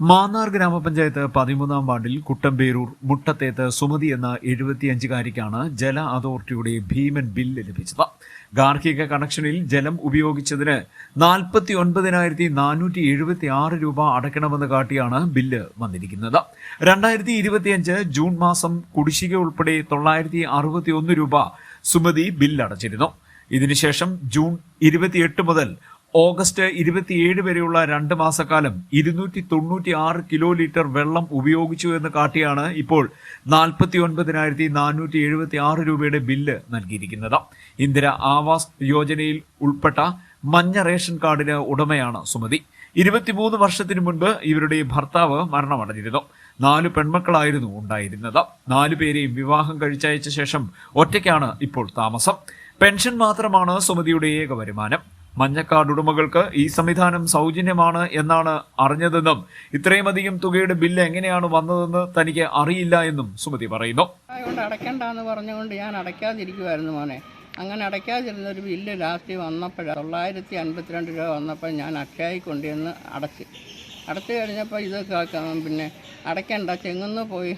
മാന്നാർ ഗ്രാമപഞ്ചായത്ത് പതിമൂന്നാം വാർഡിൽ കുട്ടമ്പേരൂർ മുട്ടത്തേത്ത് സുമതി എന്ന എഴുപത്തിയഞ്ചുകാരിക്കാണ് ജല അതോറിറ്റിയുടെ ഭീമൻ ബില്ല് ലഭിച്ചത്. ഗാർഹിക കണക്ഷനിൽ ജലം ഉപയോഗിച്ചതിന് നാൽപ്പത്തി ഒൻപതിനായിരത്തി നാനൂറ്റി എഴുപത്തി ആറ് രൂപ അടയ്ക്കണമെന്ന് കാട്ടിയാണ് ബില്ല് വന്നിരിക്കുന്നത്. രണ്ടായിരത്തി ഇരുപത്തിയഞ്ച് ജൂൺ മാസം കുടിശ്ശിക ഉൾപ്പെടെ തൊള്ളായിരത്തി അറുപത്തി രൂപ സുമതി ബില്ല് അടച്ചിരുന്നു. ഇതിനുശേഷം ജൂൺ ഇരുപത്തിയെട്ട് മുതൽ ഓഗസ്റ്റ് ഇരുപത്തിയേഴ് വരെയുള്ള രണ്ട് മാസക്കാലം ഇരുന്നൂറ്റി തൊണ്ണൂറ്റി ആറ് കിലോ ലിറ്റർ വെള്ളം ഉപയോഗിച്ചു എന്ന് കാട്ടിയാണ് ഇപ്പോൾ നാൽപ്പത്തി ഒൻപതിനായിരത്തി നാനൂറ്റി എഴുപത്തി ആറ് രൂപയുടെ ബില്ല് നൽകിയിരിക്കുന്നത്. ഇന്ദിര ആവാസ് യോജനയിൽ ഉൾപ്പെട്ട മഞ്ഞ റേഷൻ കാർഡിന് ഉടമയാണ് സുമതി. ഇരുപത്തിമൂന്ന് വർഷത്തിനു മുൻപ് ഇവരുടെ ഭർത്താവ് മരണമടഞ്ഞിരുന്നു. നാല് പെൺമക്കളായിരുന്നു ഉണ്ടായിരുന്നത്. നാലു പേരെയും വിവാഹം കഴിച്ചയച്ച ശേഷം ഒറ്റയ്ക്കാണ് ഇപ്പോൾ താമസം. പെൻഷൻ മാത്രമാണ് സുമതിയുടെ ഏക വരുമാനം. മഞ്ഞക്കാർഡ് ഉടമകൾക്ക് ഈ സംവിധാനം സൗജന്യമാണ് എന്നാണ് അറിഞ്ഞതെന്നും ഇത്രയുമധികം തുകയുടെ ബില്ല് എങ്ങനെയാണ് വന്നതെന്ന് തനിക്ക് അറിയില്ല എന്നും സുമതി പറയുന്നു. അതുകൊണ്ട് അടയ്ക്കണ്ടെന്ന് പറഞ്ഞുകൊണ്ട് ഞാൻ അടയ്ക്കാതിരിക്കുമായിരുന്നു മോനെ. അങ്ങനെ അടയ്ക്കാതിരുന്ന ഒരു ബില്ല് ലാസ്റ്റ് വന്നപ്പോൾ തൊള്ളായിരത്തി അൻപത്തിരണ്ട് രൂപ വന്നപ്പോൾ ഞാൻ അക്ഷയായി കൊണ്ടുവന്ന് അടച്ച്. അടച്ചു കഴിഞ്ഞപ്പോൾ ഇത് പിന്നെ അടയ്ക്കണ്ട ചെങ്ങുന്ന് പോയി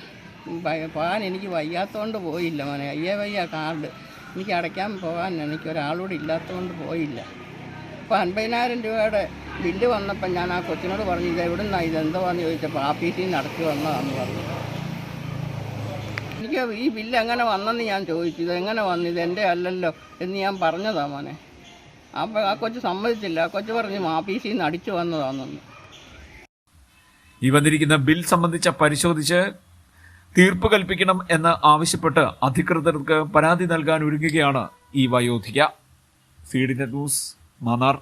പോകാൻ എനിക്ക് വയ്യാത്തതുകൊണ്ട് പോയില്ല മോനെ. അയ്യേ വയ്യ കാർഡ്. എനിക്ക് അടയ്ക്കാൻ പോകാൻ എനിക്ക് ഒരാളൂടെ ഇല്ലാത്തതുകൊണ്ട് പോയില്ല. അപ്പോൾ അൻപതിനായിരം രൂപയുടെ ബില്ല് വന്നപ്പോൾ ഞാൻ ആ കൊച്ചിനോട് പറഞ്ഞു ഇത് എവിടെ നിന്നാണ് ഇതെന്തോന്ന് ചോദിച്ചപ്പോൾ ആഫീസിൽ നിന്ന് നടത്തി വന്നതാണെന്ന് പറഞ്ഞു. എനിക്ക് ഈ ബില്ല് എങ്ങനെ വന്നെന്ന് ഞാൻ ചോദിച്ചു ഇത് എങ്ങനെ വന്നു? ഇത് എന്റെ അല്ലല്ലോ എന്ന് ഞാൻ പറഞ്ഞതാ മോനെ. അപ്പോൾ ആ കൊച്ചു സമ്മതിച്ചില്ല. ആ കൊച്ചു പറഞ്ഞു ആഫീസിൽ നിന്ന് അടിച്ചു വന്നതാണെന്ന്. ഈ വന്നിരിക്കുന്ന ബിൽ സംബന്ധിച്ച പരിശോധിച്ച് തീർപ്പ് കൽപ്പിക്കണം എന്ന് ആവശ്യപ്പെട്ട് അധികൃതർക്ക് പരാതി നൽകാൻ ഒരുങ്ങുകയാണ് ഈ വയോധിക. സീഡിന്റെ ന്യൂസ് മാന്നാർ